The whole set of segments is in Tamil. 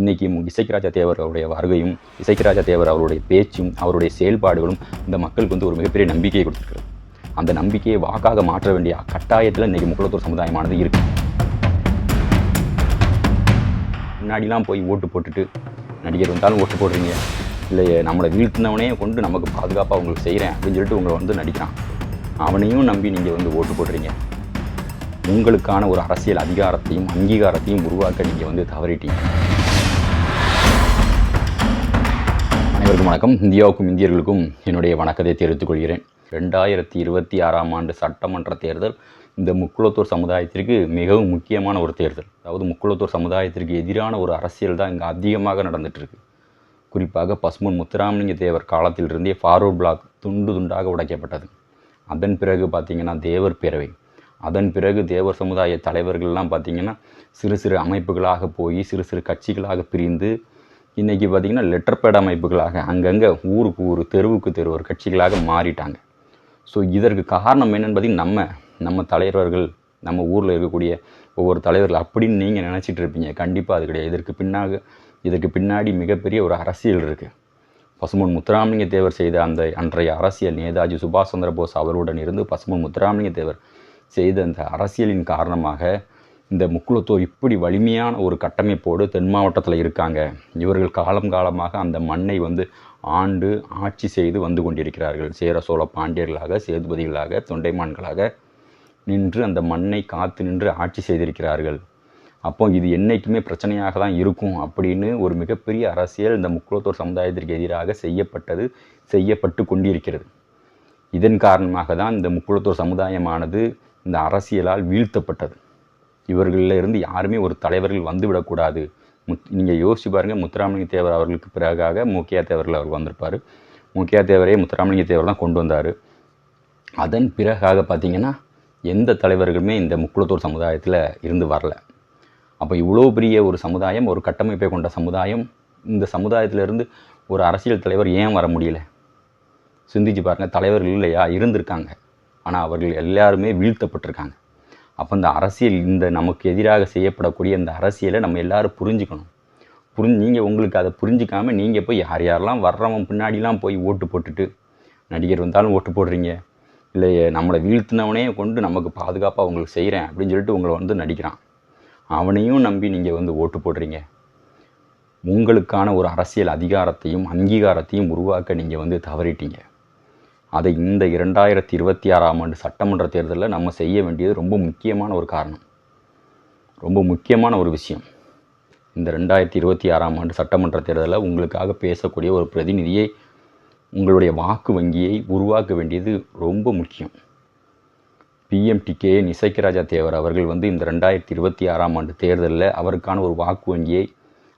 இன்றைக்கி இசைக்கராஜா தேவர் அவருடைய வருகையும் இசைக்கராஜா தேவர் அவருடைய பேச்சும் அவருடைய செயல்பாடுகளும் இந்த மக்களுக்கு வந்து ஒரு மிகப்பெரிய நம்பிக்கையை கொடுத்துருக்குது அந்த நம்பிக்கையை வாக்காக மாற்ற வேண்டிய கட்டாயத்தில் இன்றைக்கி முக்குளத்தூர் சமுதாயமானது இருக்குது முன்னாடிலாம் போய் ஓட்டு போட்டுட்டு நடிகர் வந்தாலும் ஓட்டு போடுறீங்க இல்லை நம்மளை வீழ்த்தினவனே கொண்டு நமக்கு பாதுகாப்பாக உங்களுக்கு செய்கிறேன் அப்படின்னு சொல்லிட்டு உங்களை வந்து நடிக்கிறான். அவனையும் நம்பி நீங்கள் வந்து ஓட்டு போடுறீங்க. உங்களுக்கான ஒரு அரசியல் அதிகாரத்தையும் அங்கீகாரத்தையும் உருவாக்க நீங்கள் வந்து தவறிட்டீங்க. அனைவருக்கும் வணக்கம். இந்தியாவுக்கும் இந்தியர்களுக்கும் என்னுடைய வணக்கத்தை தெரிவித்துக் கொள்கிறேன். ரெண்டாயிரத்தி இருபத்தி ஆறாம் ஆண்டு சட்டமன்ற தேர்தல் இந்த முக்குளத்தூர் சமுதாயத்திற்கு மிகவும் முக்கியமான ஒரு தேர்தல். அதாவது முக்குளத்தூர் சமுதாயத்திற்கு எதிரான ஒரு அரசியல் தான் இங்கே அதிகமாக நடந்துகிட்ருக்கு குறிப்பாக பசுமன் முத்துராமலிங்க தேவர் காலத்திலிருந்தே ஃபார்வர்ட் பிளாக் துண்டு துண்டாக உடைக்கப்பட்டது. அதன் பிறகு பார்த்திங்கன்னா தேவர் பேரவை. அதன் பிறகு தேவர் சமுதாய தலைவர்கள்லாம் பார்த்திங்கன்னா சிறு சிறு அமைப்புகளாக போய் சிறு சிறு கட்சிகளாக பிரிந்து இன்றைக்கி பார்த்திங்கன்னா லெட்டர் பேட் அமைப்புகளாக அங்கங்கே ஊருக்கு ஊர் தெருவுக்கு தெரு ஒரு கட்சிகளாக மாறிட்டாங்க. ஸோ இதற்கு காரணம் என்னென்னு பார்த்திங்கன்னா நம்ம நம்ம தலைவர்கள் நம்ம ஊரில் இருக்கக்கூடிய ஒவ்வொரு தலைவர்கள் அப்படின்னு நீங்கள் நினச்சிட்டு இருப்பீங்க. கண்டிப்பாக அது கிடையாது. இதற்கு பின்னாக இதற்கு பின்னாடி மிகப்பெரிய ஒரு அரசியல் இருக்குது பசுமன் முத்துராமலிங்க தேவர் செய்த அந்த அன்றைய அரசியல் நேதாஜி சுபாஷ் சந்திர போஸ் அவருடன் இருந்து பசுமன் முத்துராமலிங்க தேவர் செய்த அந்த அரசியலின் காரணமாக இந்த முக்குளத்தூர் இப்படி வலிமையான ஒரு கட்டமைப்போடு தென் மாவட்டத்தில் இருக்காங்க. இவர்கள் காலம் காலமாக அந்த மண்ணை வந்து ஆண்டு ஆட்சி செய்து வந்து கொண்டிருக்கிறார்கள். சேர சோழ பாண்டியர்களாக சேதுபதிகளாக தொண்டைமான்களாக நின்று அந்த மண்ணை காத்து நின்று ஆட்சி செய்திருக்கிறார்கள். அப்போ இது என்றைக்குமே பிரச்சனையாக தான் இருக்கும் அப்படின்னு ஒரு மிகப்பெரிய அரசியல் இந்த முக்குளத்தூர் சமுதாயத்திற்கு எதிராக செய்யப்பட்டது செய்யப்பட்டு கொண்டிருக்கிறது. இதன் காரணமாக தான் இந்த முக்குளத்தூர் சமுதாயமானது இந்த அரசியலால் வீழ்த்தப்பட்டது. இவர்களில் இருந்து யாருமே ஒரு தலைவர்கள் வந்துவிடக்கூடாது முத் நீங்கள் யோசிச்சு பாருங்கள் முத்துராமலிங்க தேவர் அவர்களுக்கு பிறகாக மூக்கியா தேவர்கள் அவர் வந்திருப்பார். மூக்கியா தேவரே முத்துராமலிங்க தேவர் தான் கொண்டு வந்தார். அதன் பிறகாக பார்த்தீங்கன்னா எந்த தலைவர்களுமே இந்த முக்குளத்தூர் சமுதாயத்தில் இருந்து வரல. அப்போ இவ்வளோ பெரிய ஒரு சமுதாயம் ஒரு கட்டமைப்பை கொண்ட சமுதாயம் இந்த சமுதாயத்திலிருந்து ஒரு அரசியல் தலைவர் ஏன் வர முடியல? சிந்திச்சு பாருங்கள் தலைவர்கள் இல்லையா? இருந்திருக்காங்க. ஆனால் அவர்கள் எல்லாருமே வீழ்த்தப்பட்டிருக்காங்க. அப்போ இந்த அரசியல் இந்த நமக்கு எதிராக செய்யப்படக்கூடிய இந்த அரசியலை நம்ம எல்லாரும் புரிஞ்சுக்கணும். புரிஞ்சு நீங்கள் உங்களுக்கு அதை புரிஞ்சிக்காமல் நீங்கள் போய் யார் யாரெல்லாம் வர்றவன் பின்னாடிலாம் போய் ஓட்டு போட்டுட்டு நடிகர் வந்தாலும் ஓட்டு போடுறீங்க. இல்லை நம்மளை வீழ்த்தினவனே கொண்டு நமக்கு பாதுகாப்பாக உங்களுக்கு செய்கிறேன் அப்படின்னு சொல்லிட்டு உங்களை வந்து நடிக்கிறான். அவனையும் நம்பி நீங்கள் வந்து ஓட்டு போடுறீங்க. உங்களுக்கான ஒரு அரசியல் அதிகாரத்தையும் அங்கீகாரத்தையும் உருவாக்க நீங்கள் வந்து தவறிட்டீங்க. அதை இந்த இரண்டாயிரத்தி இருபத்தி ஆறாம் ஆண்டு சட்டமன்ற தேர்தலில் நம்ம செய்ய வேண்டியது ரொம்ப முக்கியமான ஒரு காரணம். ரொம்ப முக்கியமான ஒரு விஷயம். இந்த ரெண்டாயிரத்தி இருபத்தி ஆறாம் ஆண்டு சட்டமன்ற தேர்தலில் உங்களுக்காக பேசக்கூடிய ஒரு பிரதிநிதியை உங்களுடைய வாக்கு வங்கியை உருவாக்க வேண்டியது ரொம்ப முக்கியம். பிஎம்டிகே நிசைக்கராஜா தேவர் அவர்கள் வந்து இந்த ரெண்டாயிரத்தி இருபத்தி ஆறாம் ஆண்டு தேர்தலில் அவருக்கான ஒரு வாக்கு வங்கியை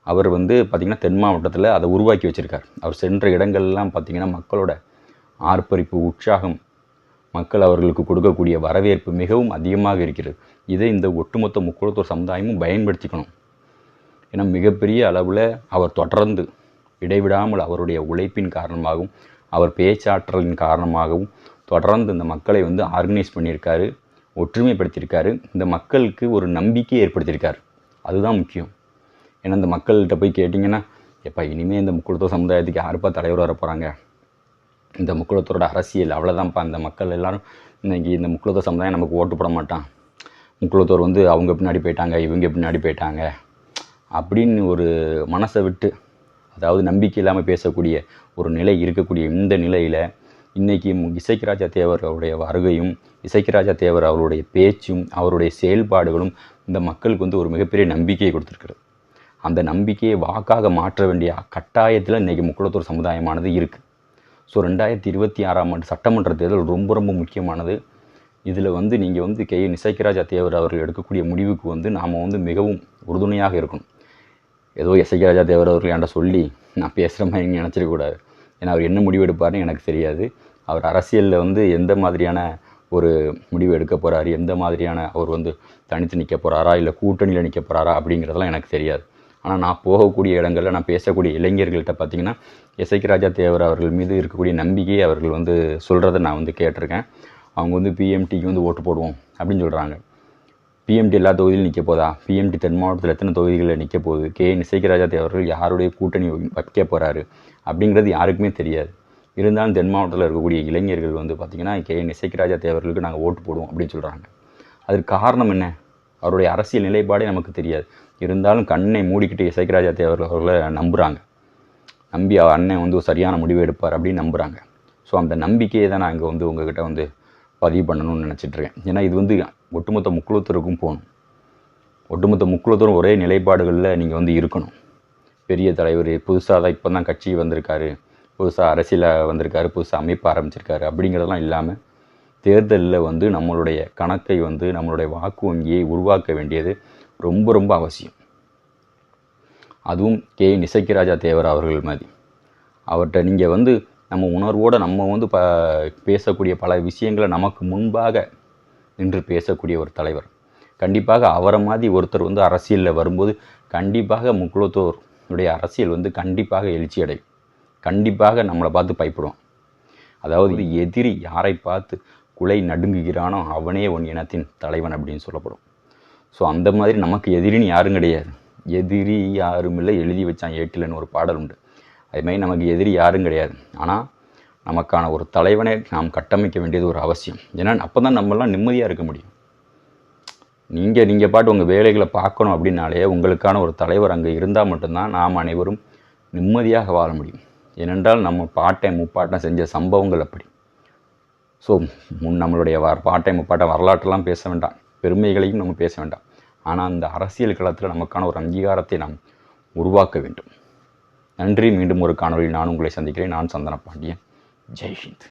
அவர் வந்து பார்த்திங்கன்னா தென் மாவட்டத்தில் அதை உருவாக்கி வச்சுருக்கார். அவர் சென்ற இடங்கள்லாம் பார்த்திங்கன்னா மக்களோட ஆர்ப்பரிப்பு உற்சாகம் மக்கள் அவர்களுக்கு கொடுக்கக்கூடிய வரவேற்பு மிகவும் அதிகமாக இருக்கிறது. இதை இந்த ஒட்டுமொத்த முக்குளத்தூர் சமுதாயமும் பயன்படுத்திக்கணும். ஏன்னா மிகப்பெரிய அளவில் அவர் தொடர்ந்து இடைவிடாமல் அவருடைய உழைப்பின் காரணமாகவும் அவர் பேச்சாற்றலின் காரணமாகவும் தொடர்ந்து இந்த மக்களை வந்து ஆர்கனைஸ் பண்ணியிருக்காரு ஒற்றுமைப்படுத்தியிருக்காரு. இந்த மக்களுக்கு ஒரு நம்பிக்கையை ஏற்படுத்தியிருக்காரு. அதுதான் முக்கியம். ஏன்னா இந்த மக்கள்கிட்ட போய் கேட்டிங்கன்னா எப்போ இனிமேல் இந்த முக்குளத்தூர் சமுதாயத்துக்கு யாருப்பா தலைவர் வர போகிறாங்க இந்த முக்குளத்தூரோட அரசியல் அவ்வளோதான்ப்பா இந்த மக்கள் எல்லாரும் இன்றைக்கி இந்த முக்குளத்தூர் சமுதாயம் நமக்கு ஓட்டு போட மாட்டான். முக்குளத்தூர் வந்து அவங்க பின்னாடி போயிட்டாங்க இவங்க பின்னாடி போயிட்டாங்க அப்படின்னு ஒரு மனசை விட்டு அதாவது நம்பிக்கை இல்லாமல் பேசக்கூடிய ஒரு நிலை இருக்கக்கூடிய இந்த நிலையில் இன்றைக்கி இசைக்கிராஜா தேவர் அவருடைய வருகையும் இசைக்கிராஜா தேவர் அவருடைய பேச்சும் அவருடைய செயல்பாடுகளும் இந்த மக்களுக்கு வந்து ஒரு மிகப்பெரிய நம்பிக்கையை கொடுத்துருக்குறது. அந்த நம்பிக்கையை வாக்காக மாற்ற வேண்டிய கட்டாயத்தில் இன்றைக்கி முக்குளத்தூர் சமுதாயமானது இருக்குது ஸோ ரெண்டாயிரத்தி இருபத்தி ஆறாம் ஆண்டு சட்டமன்ற தேர்தல் ரொம்ப ரொம்ப முக்கியமானது. இதில் வந்து நீங்கள் வந்து கே. நிசைக்கராஜா தேவர் அவர்கள் எடுக்கக்கூடிய முடிவுக்கு வந்து நாம் வந்து மிகவும் உறுதுணையாக இருக்கணும். ஏதோ இசைக்கராஜா தேவர் அவர்கள் என்கிட்ட சொல்லி நான் பேசுகிற மாதிரி நினச்சிடக்கூடாது ஏன்னா அவர் என்ன முடிவு எடுப்பார்னு எனக்கு தெரியாது. அவர் அரசியலில் வந்து எந்த மாதிரியான ஒரு முடிவு எடுக்க போகிறாரு எந்த மாதிரியான அவர் வந்து தனித்து நிற்க போகிறாரா இல்லை கூட்டணியில் நிற்க போகிறாரா அப்படிங்கிறதெல்லாம் எனக்கு தெரியாது. ஆனால் நான் போகக்கூடிய இடங்களில் நான் பேசக்கூடிய இளைஞர்கள்ட்ட பார்த்தீங்கன்னா இசைக்கு ராஜா தேவர் அவர்கள் மீது இருக்கக்கூடிய நம்பிக்கையை அவர்கள் வந்து சொல்கிறத நான் வந்து கேட்டிருக்கேன். அவங்க வந்து பிஎம்டிக்கு வந்து ஓட்டு போடுவோம் அப்படின்னு சொல்கிறாங்க பிஎம்டி எல்லா தொகுதியிலும் நிற்க போதா? பிஎம்டி தென் மாவட்டத்தில் எத்தனை தொகுதிகளில் நிற்க போகுது? கே நிசைக்கராஜா தேவர்கள் யாருடைய கூட்டணி வைக்க போகிறாரு அப்படிங்கிறது யாருக்குமே தெரியாது. இருந்தாலும் தென் மாவட்டத்தில் இருக்கக்கூடிய இளைஞர்கள் வந்து பார்த்திங்கன்னா கே நிசைக்கராஜா தேவர்களுக்கு நாங்கள் ஓட்டு போடுவோம் அப்படின்னு சொல்கிறாங்க அதற்கு காரணம் என்ன? அவருடைய அரசியல் நிலைப்பாடே நமக்கு தெரியாது. இருந்தாலும் கண்ணை மூடிக்கிட்டு இசைக்கராஜா தேவர்கள் அவர்களை நம்புகிறாங்க நம்பி அவர் அண்ணன் வந்து ஒரு சரியான முடிவு எடுப்பார் அப்படின்னு நம்புகிறாங்க ஸோ அந்த நம்பிக்கையை தான் நான் இங்கே வந்து உங்ககிட்ட வந்து பதிவு பண்ணணும்னு நினச்சிட்ருக்கேன் ஏன்னா இது வந்து ஒட்டுமொத்த முக்குளத்தருக்கும் போகணும். ஒட்டுமொத்த முக்குளத்தரும் ஒரே நிலைப்பாடுகளில் நீங்கள் வந்து இருக்கணும். பெரிய தலைவர் புதுசாக தான் இப்போ தான் கட்சி வந்திருக்காரு புதுசாக அரசியலில் வந்திருக்காரு புதுசாக அமைப்பு ஆரம்பிச்சிருக்காரு அப்படிங்கிறதெல்லாம் இல்லாமல் தேர்தலில் வந்து நம்மளுடைய கணக்கை வந்து நம்மளுடைய வாக்கு வங்கியை உருவாக்க வேண்டியது ரொம்ப ரொம்ப அவசியம். அதுவும் கே. நிசக்கிராஜா தேவர் அவர்கள் மாதிரி அவர்கிட்ட நீங்கள் வந்து நம்ம உணர்வோடு நம்ம வந்து ப பேசக்கூடிய பல விஷயங்களை நமக்கு முன்பாக நின்று பேசக்கூடிய ஒரு தலைவர். கண்டிப்பாக அவரை மாதிரி ஒருத்தர் வந்து அரசியலில் வரும்போது கண்டிப்பாக முக்குலத்தோருடைய அரசியல் வந்து கண்டிப்பாக எழுச்சி அடையும். கண்டிப்பாக நம்மளை பார்த்து பயப்படுவோம் அதாவது எதிரி யாரை பார்த்து குலை நடுங்குகிறானோ அவனே உன் இனத்தின் தலைவன் அப்படின்னு சொல்லப்படும். ஸோ அந்த மாதிரி நமக்கு எதிரின்னு யாரும் கிடையாது. எதிரி யாரும் இல்லை. எழுதி வச்சான் ஏட்டில்னு ஒரு பாடல் உண்டு. அதுமாதிரி நமக்கு எதிரி யாரும் கிடையாது. ஆனால் நமக்கான ஒரு தலைவனை நாம் கட்டமைக்க வேண்டியது ஒரு அவசியம். ஏன்னா அப்போ தான் நம்மளாம் நிம்மதியாக இருக்க முடியும். நீங்கள் நீங்கள் பாட்டு உங்கள் வேலைகளை பார்க்கணும் அப்படின்னாலே உங்களுக்கான ஒரு தலைவர் அங்கே இருந்தால் மட்டும்தான் நாம் அனைவரும் நிம்மதியாக வாழ முடியும். ஏனென்றால் நம்ம பாட்டை முப்பாட்டம் செஞ்ச சம்பவங்கள் அப்படி. ஸோ முன் நம்மளுடைய வ பாட்டை முப்பாட்டம் வரலாற்றெல்லாம் பேச வேண்டாம். பெருமைகளையும் நம்ம பேச வேண்டாம். ஆனால் அந்த அரசியல் களத்தில் நமக்கான ஒரு அங்கீகாரத்தை நாம் உருவாக்க வேண்டும். நன்றி. மீண்டும் ஒரு காணொலியில் நான் உங்களை சந்திக்கிறேன். நான் சந்தன பாண்டியன். ஜெய்ஹிந்த்